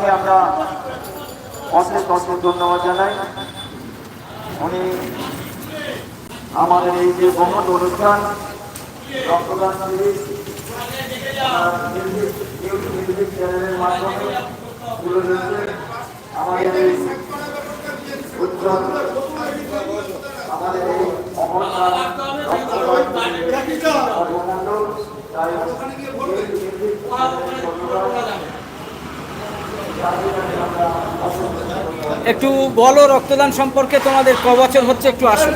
মহাশয়কে আমরা অশেষ অশেষ ধন্যবাদ জানাই। উনি আমাদের এই যে মহৎ অনুষ্ঠান, রক্তদান মিউজিক চ্যানেলের মাধ্যমে আমাদের এই উজ্জ্বল, আমাদের এই সর্বমণ্ডল তাই এই মিউজিক চ্যানেলের ধন্যবাদ একটু বলো রক্তদান সম্পর্কে তোমাদের ক বছর হচ্ছে একটু আসো।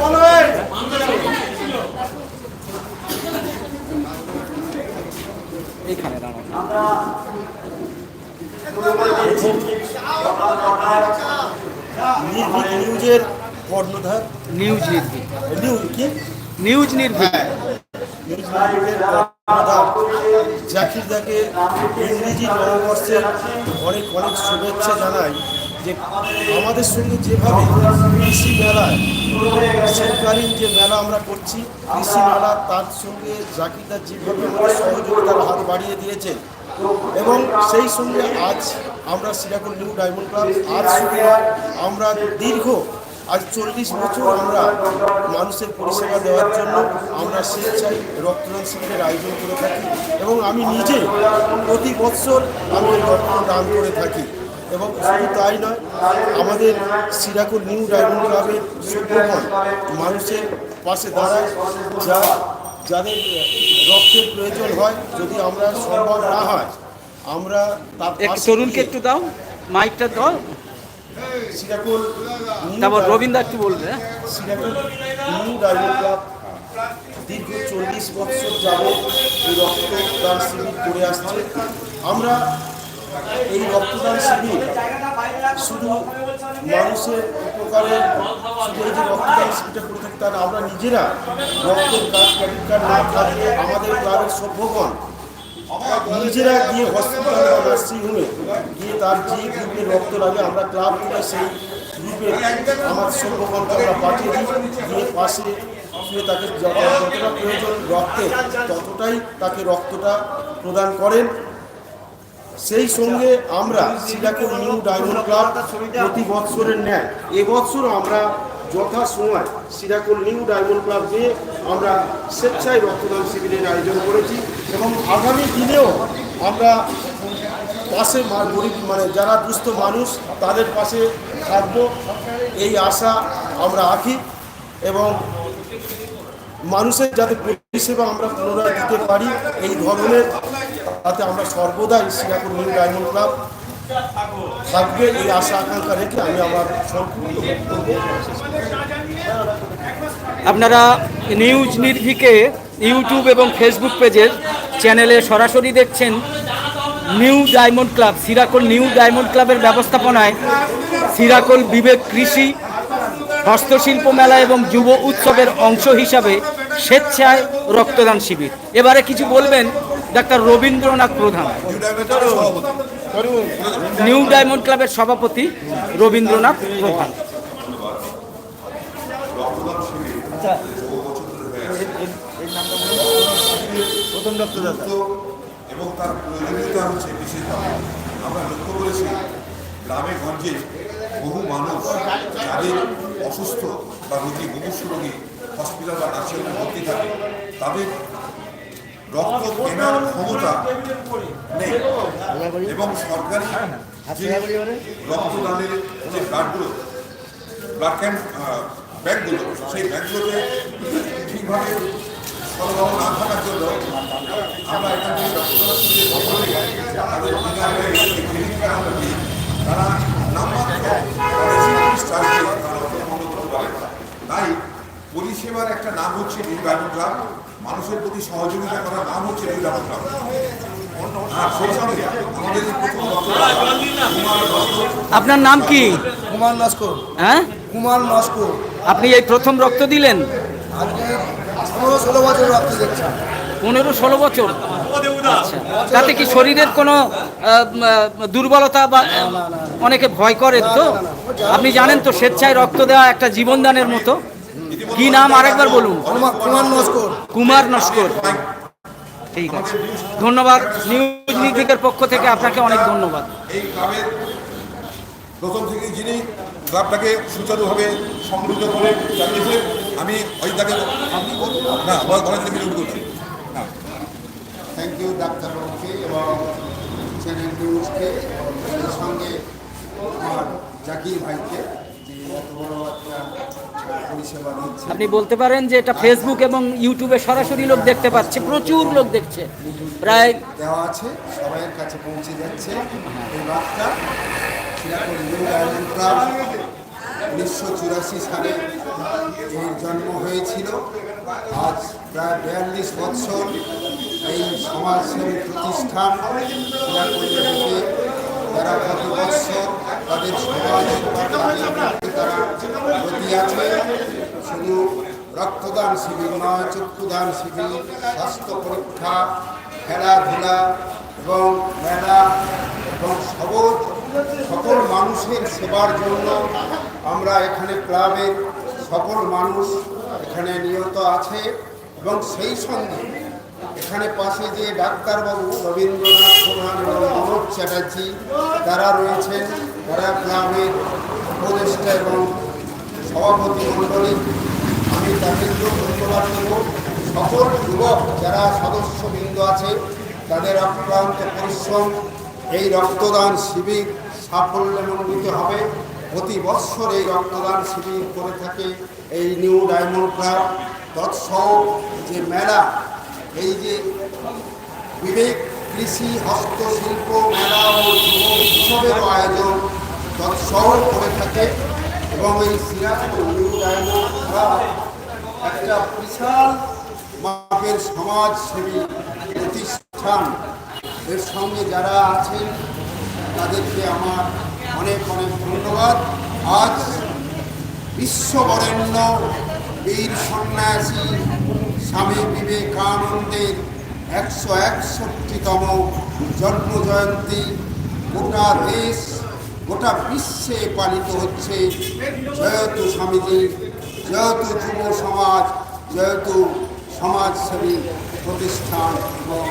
এইখানে নিউজের কর্ণধার। নিউজ নির্ভীক। নিউজ কি? নিউজ নির্ভীক। নিউজ নির্ভীকের কর্ণধার জাকির দাকে ইংরেজি নববর্ষের অনেক অনেক শুভেচ্ছা জানাই যে আমাদের সঙ্গে যেভাবে কৃষি মেলায় শীতকালীন যে মেলা আমরা করছি, কৃষি মেলা তার সঙ্গে জাকিরদার যেভাবে সহযোগিতার হাত বাড়িয়ে দিয়েছে এবং সেই সঙ্গে আজ আমরা সিরাকুল নিউ ডায়মন্ড ক্লাব, আজ শুধু আমরা দীর্ঘ আজ চল্লিশ বছর আমরা মানুষের পরিষেবা দেওয়ার জন্য আমরা স্বেচ্ছায় রক্তদান শিবিরের আয়োজন করে থাকি এবং আমি নিজে প্রতি বছর আমি এই রক্ত দান করে থাকি। এবং শুধু তাই নয় আমাদের সিরাকুল নিউ ডায়মন্ড ক্লাবের সভ্যগণ মানুষের পাশে দাঁড়ায় যা যাদের রক্তের প্রয়োজন হয় যদি আমরা সম্ভব না হয় আমরা তরুণকে একটু দাও মাইকটা দাও সিরাকুল নিউ তারপর রবীন্দ্র একটু বলবে হ্যাঁ? নিউ ডায়মন্ড ক্লাব দীর্ঘ চল্লিশ বছর যাবৎ এই রক্তদান শিবির করে আসছে আমরা এই রক্তদান শিবির শুধু মানুষের উপকারে শুধু এই যে রক্তদান শিবিরটা করে থাকি তা না, আমরা নিজেরা রক্তের কার্ড ক্রেডিট কার্ড না থাকলে আমাদের গ্রামের সভ্যগণ নিজেরা গিয়ে হসপিটাল বা নার্সিংহোমে তার যে গ্রুপে রক্ত লাগে, আমরা ক্লাব করে সেই গ্রুপে আমার সভ্যগণকে আমরা পাঠিয়ে দিই গিয়ে পাশে তাকে যত- যতটা প্রয়োজন রক্তের ততটাই তাকে রক্তটা প্রদান করেন। সেই সঙ্গে আমরা সিরাকুল নিউ ডায়মন্ড ক্লাব প্রতি বৎসরের ন্যায় এবছরও আমরা যথা সময় সিরাকুল নিউ ডায়মন্ড ক্লাব দিয়ে আমরা স্বেচ্ছায় রক্তদান শিবিরের আয়োজন করেছি এবং আগামী দিনেও আমরা পাশে গরিব মানে যারা দুস্থ মানুষ, তাদের পাশে থাকব। এই আশা আমরা রাখি এবং মানুষের যাতে পরিষেবা আমরা পুনরায় দিতে পারি, এই ধরনের তাতে আমরা সর্বদাই সিঙ্গাপুর নিউ ডায়মন্ড ক্লাব থাকবে। এই আশা আকাঙ্ক্ষা রেখে আমি আমার আপনারা নিউজ নির্ভীকে ইউটিউব এবং ফেসবুক পেজের চ্যানেলে সরাসরি দেখছেন new diamond club, সিরাকল new diamond ক্লাবের ব্যবস্থাপনায় সিরাকল বিবেক কৃষি, হস্তশিল্প মেলা এবং যুব উৎসবের অংশ হিসাবে স্বেচ্ছায় রক্তদান শিবির। এবারে কিছু বলবেন ডাক্তার রবীন্দ্রনাথ প্রধান। নিউ ডায়মন্ড ক্লাবের সভাপতি রবীন্দ্রনাথ প্রধান। প্রথম রক্তদাতা এবং তার প্রয়োজনীয়তা হচ্ছে বিশেষভাবে আমরা লক্ষ্য করেছি, গ্রামে গঞ্জে বহু মানুষ যাদের অসুস্থ বা রোগী, মুমূর্ষ রোগী হসপিটাল বা নার্সিংহোমে ভর্তি থাকে, তাদের রক্ত কেনার ক্ষমতা নেই। এবং সরকারি যে রক্তদানের যে ব্লাডগুলো ব্লাড ক্যাম্প ব্যাংকগুলো সেই ব্যাংকগুলোতে ঠিকভাবে সরবরাহ না থাকার জন্য আমরা এখান থেকে। তারা নামমাত্র তাই পরিষেবার একটা নাম হচ্ছে ডায়মন্ড ক্লাব। মানুষের প্রতি সহযোগিতা করার নাম হচ্ছে নিউ ক্লাব। আপনার নাম কি? কুমার নস্কর হ্যাঁ? কুমার নস্কর আপনি এই প্রথম রক্ত দিলেন? আজকে পনেরো ষোলো বছর রক্ত দেখছি পনেরো ষোলো বছর? আচ্ছা। তাতে কি শরীরের কোনো দুর্বলতা বা অনেকে ভয় করে তো? আপনি জানেন তো স্বেচ্ছায় রক্ত দেওয়া একটা জীবনদানের মতো? কি নাম আরেকবার বলুন? কুমার নস্কর। কুমার নস্কর। ঠিক আছে। ধন্যবাদ। নিউজ নির্ভিকের পক্ষ থেকে আপনাকে অনেক ধন্যবাদ। প্রথম থেকে যিনি ক্লাবটাকে সুচারুভাবে সমৃদ্ধ করে চালিয়েছে আমি অজিতাকে না বলার জন্য বিরোধ করছি। হ্যাঁ থ্যাংক ইউ ডাক্তারবাবুকে এবং চ্যানেল নিউজকে এবং সঙ্গে আমার জাকির ভাইকে আপনি বলতে পারেন যে এটা ফেসবুক এবং ইউটিউবে সরাসরি লোক দেখতে পাচ্ছে প্রচুর লোক দেখছে। প্রায় দেওয়া আছে সবাইয়ের কাছে পৌঁছে যাচ্ছে। এই বার্তা উনিশশো চুরাশি সালে জন্ম হয়েছিল, আজ প্রায় বিয়াল্লিশ বৎসর এই সমাজসেবী প্রতিষ্ঠান যারা প্রতি বৎসর তাদের সমাজের তারা শুধু রক্তদান শিবির নয়, চক্ষুদান শিবির, স্বাস্থ্য পরীক্ষা, খেলাধুলা এবং মেলা এবং সবল সকল মানুষের সেবার জন্য আমরা এখানে ক্লাবের সকল মানুষ এখানে নিয়ত আছে এবং সেই সঙ্গে এখানে পাশে যে ডাক্তারবাবু রবীন্দ্রনাথ প্রধান এবং মনোজ চ্যাটার্জি তারা রয়েছেন, তারা ক্লাবের উপদেষ্টা এবং সভাপতি মণ্ডলী। আমি তাদেরকেও ধন্যবাদ দেব। সকল যুবক যারা সদস্যবৃন্দ আছে, তাদের অক্লান্ত পরিশ্রম, এই রক্তদান শিবির সাফল্যমণ্ডিত হবে। প্রতি বৎসর এই রক্তদান শিবির করে থাকে এই নিউ ডায়মন্ড ক্লাব। তৎসহ যে মেলা, এই যে বিবেক কৃষি হস্তশিল্প মেলা ও যুব উৎসবেরও আয়োজন তৎসহ করে থাকে এবং এই সিরাজপুর নিউ ডায়মন্ড ক্লাব একটা বিশাল মাপের সমাজসেবী প্রতিষ্ঠান। এর সঙ্গে যারা আছেন তাদেরকে আমার অনেক অনেক ধন্যবাদ। আজ বিশ্ববরেণ্য বীর সন্ন্যাসী স্বামী বিবেকানন্দের একশো একষট্টিতম জন্মজয়ন্তী। গোটা দেশ, গোটা বিশ্বে পালিত হচ্ছে। জয়তু স্বামীজি, জয়তু যুব সমাজ, জয়তু সমাজসেবী প্রতিষ্ঠান এবং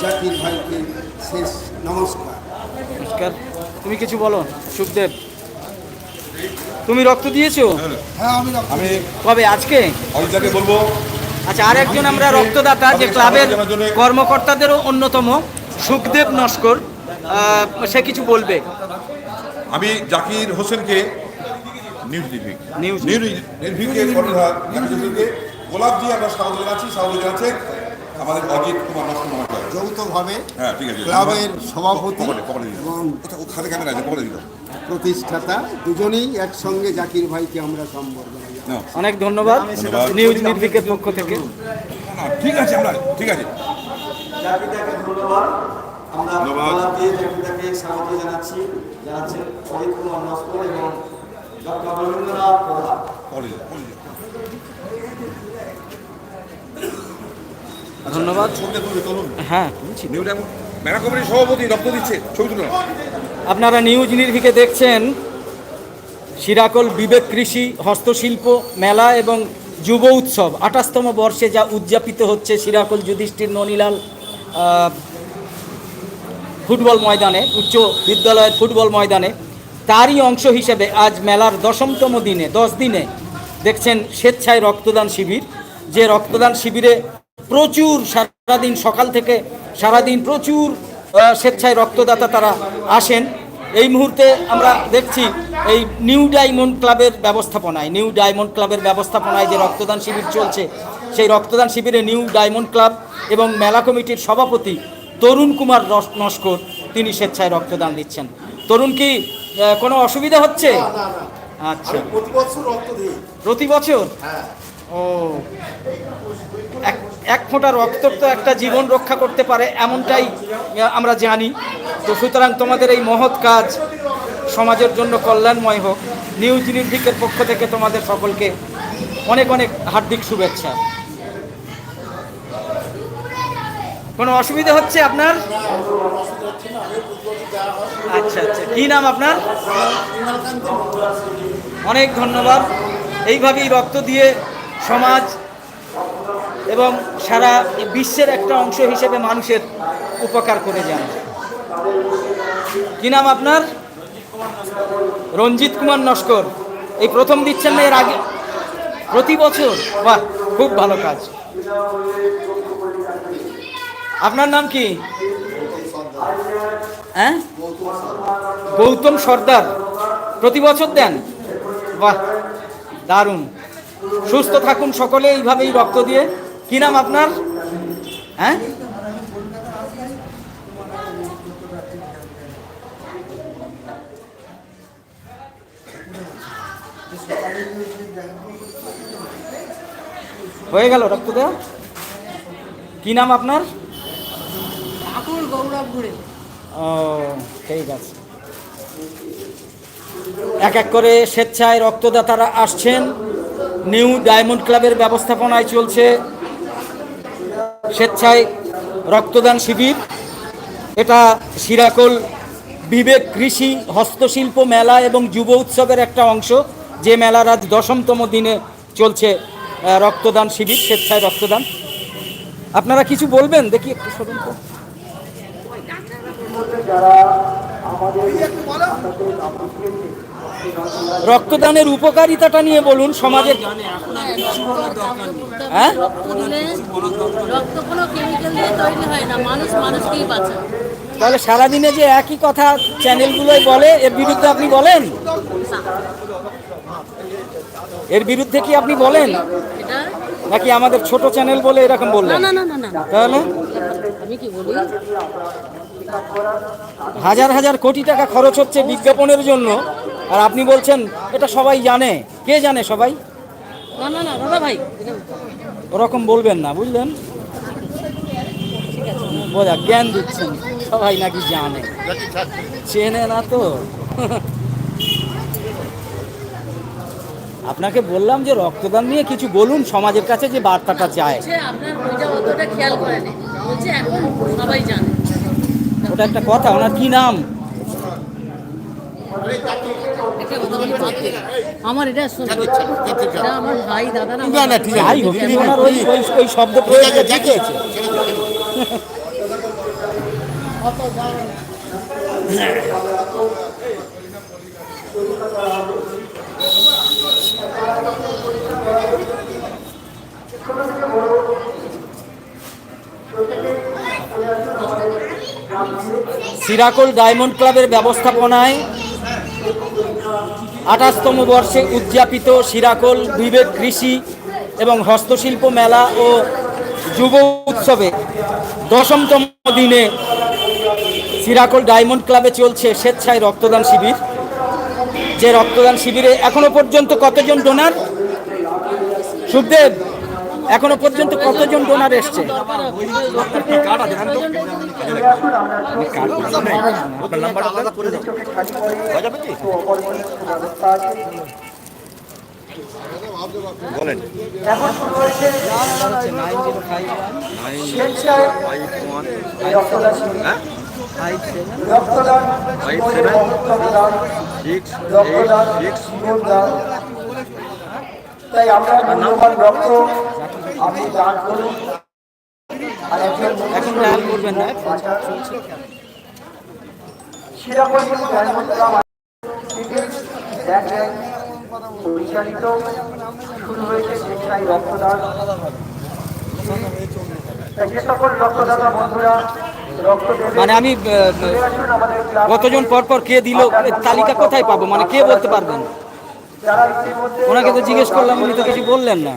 জাতির ভাইকে শেষ নমস্কার। নমস্কার তুমি কিছু বলো সুখদেব। তুমি রক্ত দিয়েছ? হ্যাঁ আমি রক্ত আমি কবে? আজকে? বলব। আচ্ছা আরেকজন আমরা রক্তদাতা যে ক্লাবের কর্মকর্তাদেরও অন্যতম সুখদেব নস্কর। সে কিছু বলবে? আমি জাকির হোসেনকে নিউজ নির্ভিক গোলাপ দিয়ে আমরা স্বাগত জানাচ্ছি স্বাগত জানাচ্ছেন আমাদের অজিত কুমার নষ্ট মহাশয় যৌথভাবে হ্যাঁ ঠিক আছে। ক্লাবের সভাপতি পকেটে পকেটে দিন এবং কোথাও খাতে ক্যামেরা আছে পকেটে দিন প্রতিষ্ঠাতা দুজনেই একসঙ্গে জাকির ভাইকে আমরা সম্বর্ধনা অনেক ধন্যবাদ। নিউজ নির্ভিকের পক্ষ থেকে। ঠিক আছে আমরা ঠিক আছে। জাতিটাকে ধন্যবাদ। আমরা দিয়ে স্বাগত জানাচ্ছি। জানাচ্ছেন অজিত কুমার নস্কর এবং ডক্টর রবীন্দ্রনাথ প্রধান পকেটে দিন, পকেটে দিন। ধন্যবাদ। হ্যাঁ। কমিটির সভাপতি রক্ত দিচ্ছে ছবি তুলুন। আপনারা নিউজ নির্ভিকে দেখছেন। সিরাকল বিবেক কৃষি হস্তশিল্প মেলা এবং যুব উৎসব। আঠাশতম বর্ষে যা উদযাপিত হচ্ছে সিরাকল যুধিষ্ঠির ননীলাল ফুটবল ময়দানে উচ্চ বিদ্যালয়ের ফুটবল ময়দানে। তারই অংশ হিসেবে আজ মেলার দশমতম দিনে দশ দিনে দেখছেন স্বেচ্ছায় রক্তদান শিবির। যে রক্তদান শিবিরে প্রচুর সারাদিন সকাল থেকে সারাদিন প্রচুর স্বেচ্ছায় রক্তদাতা তারা আসেন। এই মুহূর্তে আমরা দেখছি এই নিউ ডায়মন্ড ক্লাবের ব্যবস্থাপনায় নিউ ডায়মন্ড ক্লাবের ব্যবস্থাপনায় যে রক্তদান শিবির চলছে সেই রক্তদান শিবিরে নিউ ডায়মন্ড ক্লাব এবং মেলা কমিটির সভাপতি তরুণ কুমার নস্কর তিনি স্বেচ্ছায় রক্তদান দিচ্ছেন। তরুণ কি কোনো অসুবিধা হচ্ছে? আচ্ছা। প্রতি বছর প্রতি বছর ও। এক ফোঁটা রক্ত তো একটা জীবন রক্ষা করতে পারে, এমনটাই আমরা জানি। তো সুতরাং তোমাদের এই মহৎ কাজ সমাজের জন্য কল্যাণময় হোক। নিউজ নির্ভিকের পক্ষ থেকে তোমাদের সকলকে অনেক অনেক হার্দিক শুভেচ্ছা। কোনো অসুবিধা হচ্ছে আপনার? আচ্ছা আচ্ছা। কি নাম আপনার? অনেক ধন্যবাদ। এইভাবেই রক্ত দিয়ে সমাজ এবং সারা বিশ্বের একটা অংশ হিসেবে মানুষের উপকার করে যান। কি নাম আপনার? রঞ্জিত কুমার নস্কর। এই প্রথম দিচ্ছেন না, এর আগে প্রতি বছর? বাহ, খুব ভালো কাজ। আপনার নাম কি? হ্যাঁ? গৌতম সর্দার। প্রতি বছর দেন? বাহ, দারুণ। সুস্থ থাকুন সকলে এইভাবেই রক্ত দিয়ে। কি নাম আপনার? হ্যাঁ? হয়ে গেল রক্ত দেওয়া কি নাম আপনার? ঠাকুর গৌরব ঘুরে ও ঠিক আছে। এক এক করে স্বেচ্ছায় রক্তদাতারা আসছেন। নিউ ডায়মন্ড ক্লাবের ব্যবস্থাপনায় চলছে স্বেচ্ছায় রক্তদান শিবির। এটা সিরাকল বিবেক কৃষি হস্তশিল্প মেলা এবং যুব উৎসবের একটা অংশ। যে মেলার আজ দশমতম দিনে চলছে রক্তদান শিবির স্বেচ্ছায় রক্তদান। আপনারা কিছু বলবেন? দেখি একটু সরুন তো। রক্তদানের উপকারিতাটা নিয়ে বলুন সমাজের হ্যাঁ? তাহলে সারাদিনে যে একই কথা চ্যানেলগুলোই বলে এর বিরুদ্ধে আপনি বলেন? এর বিরুদ্ধে কি আপনি বলেন? নাকি আমাদের ছোট চ্যানেল বলে এরকম বললেন? তাহলে? আমি কি বলি? হাজার হাজার কোটি টাকা খরচ হচ্ছে বিজ্ঞাপনের জন্য। আর আপনি বলছেন এটা সবাই জানে। কে জানে সবাই? না না না দাদা ভাই। ওরকম বলবেন না বুঝলেন? বোঝা জ্ঞান দিচ্ছেন সবাই নাকি জানে। চেনে না তো। আপনাকে বললাম যে রক্তদান নিয়ে কিছু বলুন সমাজের কাছে যে বার্তাটা জানে। ওটা একটা কথা ওনার কি নাম? কথা বলি আমার এটা আমার ভাই দাদা না ওই শব্দ সিরাকল ডায়মন্ড ক্লাবের ব্যবস্থাপনায় আঠাশতম বর্ষে উদযাপিত সিরাকল বিবেক কৃষি এবং হস্তশিল্প মেলা ও যুব উৎসবে দশমতম দিনে সিরাকল ডায়মন্ড ক্লাবে চলছে স্বেচ্ছায় রক্তদান শিবির। যে রক্তদান শিবিরে এখনও পর্যন্ত কতজন ডোনার? সুখদেব এখনও পর্যন্ত কতজন ডোনার এসছে? তাই আমরা মূল্যবান রক্ত আপনি করুন। আর একজন এখন ডায়াল করবেন না পরিচালিত শুরু হয়েছে স্বেচ্ছায় রক্তদান। মানে আমি কতজন পর পর কে দিল তালিকা কোথায় পাবো? মানে কে বলতে পারবেন? ওনাকে তো জিজ্ঞেস করলাম, উনি তো কিছু বললেন না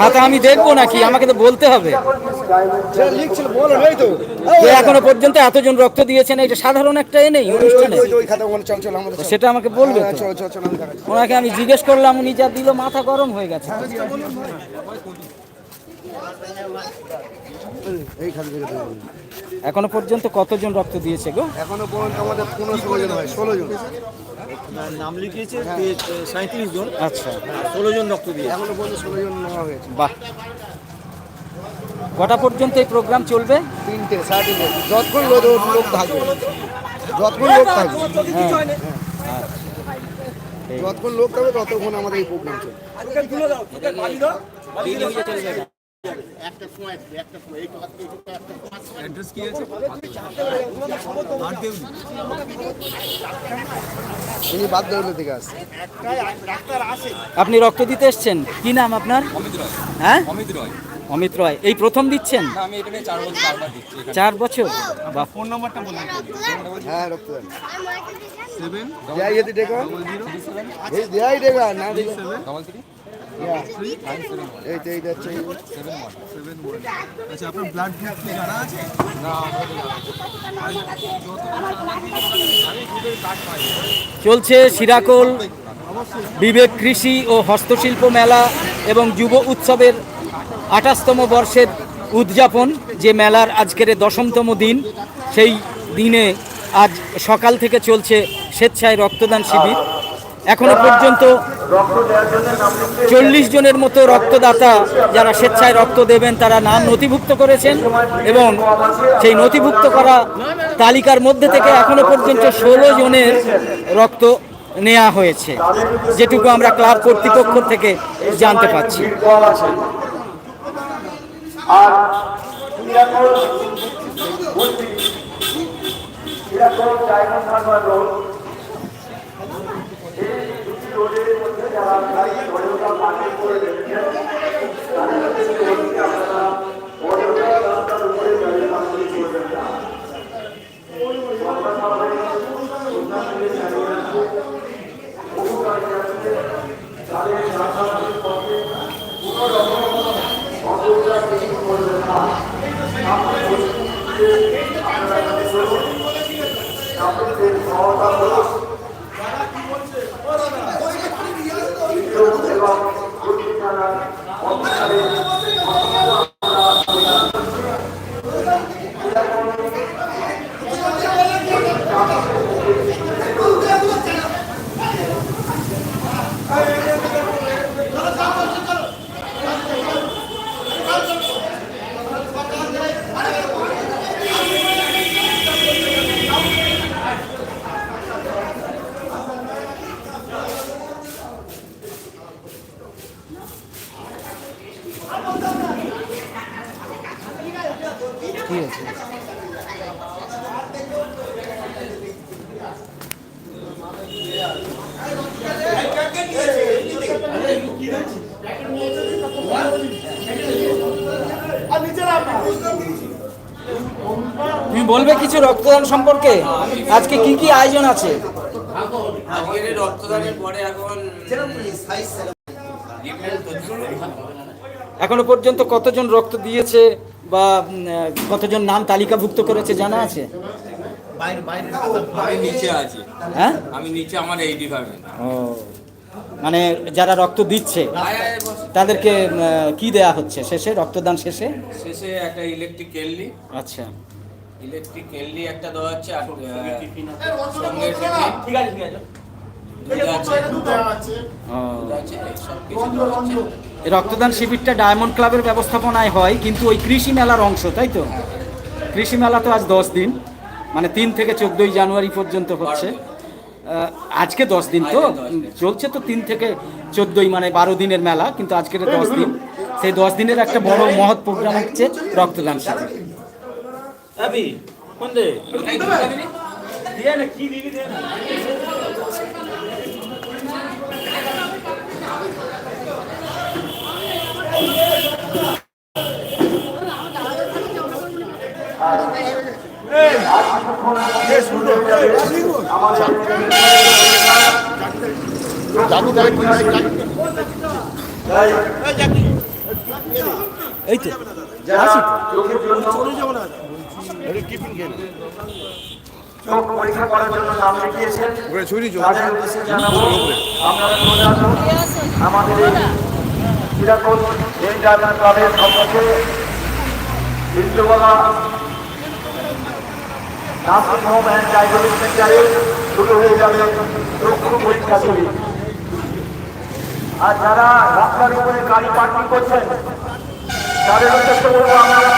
খাতা আমি দেখব নাকি আমাকে তো বলতে হবে এখনও পর্যন্ত এতজন রক্ত দিয়েছেন, এটা সাধারণ একটা এ নেই অনুষ্ঠানে। সেটা আমাকে বলবে ওনাকে আমি জিজ্ঞেস করলাম, উনি যা দিল মাথা গরম হয়ে গেছে। এখনও পর্যন্ত কতজন রক্ত দিয়েছে গো? এখনও পর্যন্ত আমাদের পনেরো জন হয় ষোলো জন। নাম লিখিয়েছে সাঁত্রিশ জন। আচ্ছা। ষোলো জন রক্ত দিয়ে এখনও পর্যন্ত ষোলো জন নেওয়া হয়েছে। বাহ। কটা পর্যন্ত এই প্রোগ্রাম চলবে? তিনটে সাড়ে তিনটে। যতক্ষণ লোক লোক থাকবে। যতক্ষণ লোক থাকবে। যতক্ষণ লোক থাকবে ততক্ষণ আমাদের এই প্রোগ্রাম চলবে। থেকে আসছে আপনি রক্ত দিতে এসছেন? কি নাম আপনার? হ্যাঁ? অমিত রয়। অমিত রয়। এই প্রথম দিচ্ছেন? না আমি এখানে চার বছর দিচ্ছি চার বছর? বা ফোন নাম্বারটা বলুন। হ্যাঁ রক্তদান। দেয় যদি ডেকা এই দেয় ডেকা না ডেকা ডবল থ্রি? এই তো আচ্ছা আপনার ব্লাড গ্রুপ কি জানা আছে? চলছে সিরাকোল বিবেক কৃষি ও হস্তশিল্প মেলা এবং যুব উৎসবের আঠাশতম বর্ষের উদযাপন যে মেলার আজকের দশমতম দিন সেই দিনে আজ সকাল থেকে চলছে স্বেচ্ছায় রক্তদান শিবির। এখনও পর্যন্ত চল্লিশ জনের মতো রক্তদাতা যারা স্বেচ্ছায় রক্ত দেবেন তারা নাম নথিভুক্ত করেছেন এবং সেই নথিভুক্ত করা তালিকার মধ্যে থেকে এখনও পর্যন্ত ষোলো জনের রক্ত নেওয়া হয়েছে যেটুকু আমরা ক্লাব কর্তৃপক্ষ থেকে জানতে আছে আর ডায়মন্ড দুটি রোডের মধ্যে যারা গাড়ি বড়টা পার্কিং করে রেখেছেন তাদের কাছে বলছি আপনারা বড়টা রাস্তার উপরে গাড়ি পার্কিং করবেন না সন্ধ্যাকালে সন্ধ্যা থেকে চালিয়ে আসবে বহু গাড়ি আছে তাদের রাস্তার পথে কোনো রকম অসুবিধা কিছু করবেন না আপনারা কাছে করুন আপনাদের সহতা করুন এবং দুটি জানার অধিকারে তুমি বলবে কিছু সম্পর্কে আজকে কি কি আয়োজন আছে? এখন পর্যন্ত কতজন রক্ত দিয়েছে বা কতজন নাম তালিকাভুক্ত করেছে জানা আছে? আমি নিচে আছি। হ্যাঁ? আমি নিচে আমার এই ডিপার্টমেন্ট ও মানে যারা রক্ত দিচ্ছে তাদেরকে কি দেয়া হচ্ছে? শেষে রক্তদান শেষে? শেষে একটা ইলেকট্রিক কেললি আচ্ছা। ইলেকট্রিক কেললি একটা দেওয়া হচ্ছে আর সঙ্গে টিফিন আছে। দুধ আছে। রক্তদান শিবিরটা ডায়মন্ড ক্লাবের ব্যবস্থাপনায় হয় কিন্তু ওই কৃষি মেলার অংশ তাই তো? কৃষি মেলা তো আজ দশ দিন মানে তিন থেকে চোদ্দই জানুয়ারি পর্যন্ত হচ্ছে। আজকে দশ দিন তো। চলছে তো তিন থেকে চোদ্দই মানে বারো দিনের মেলা কিন্তু আজকের দশ দিন। সেই দশ দিনের একটা বড় মহৎ প্রোগ্রাম হচ্ছে রক্তদান শিবির। খাবি নি? এই তো। যারা চোখের জন্য চোখ পরীক্ষা করার জন্য নাম লিখিয়েছেন। তাদের উদ্দেশ্যে জানাব আপনারা আমাদের এই ক্লাবের নার্সিং হোম অ্যান্ড ডায়াগনোস্টিক সেন্টারে শুরু হয়ে যাবে চক্ষু পরীক্ষা শিবির আর যারা রাস্তার উপরে গাড়ি পার্কিং করছেন তাদের উদ্দেশ্যে বলব আপনারা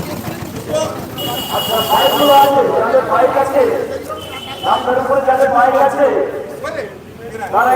আচ্ছা বাইকগুলো আছে যাদের বাইক আছে আপনার উপরে যাদের বাইক আছে তারা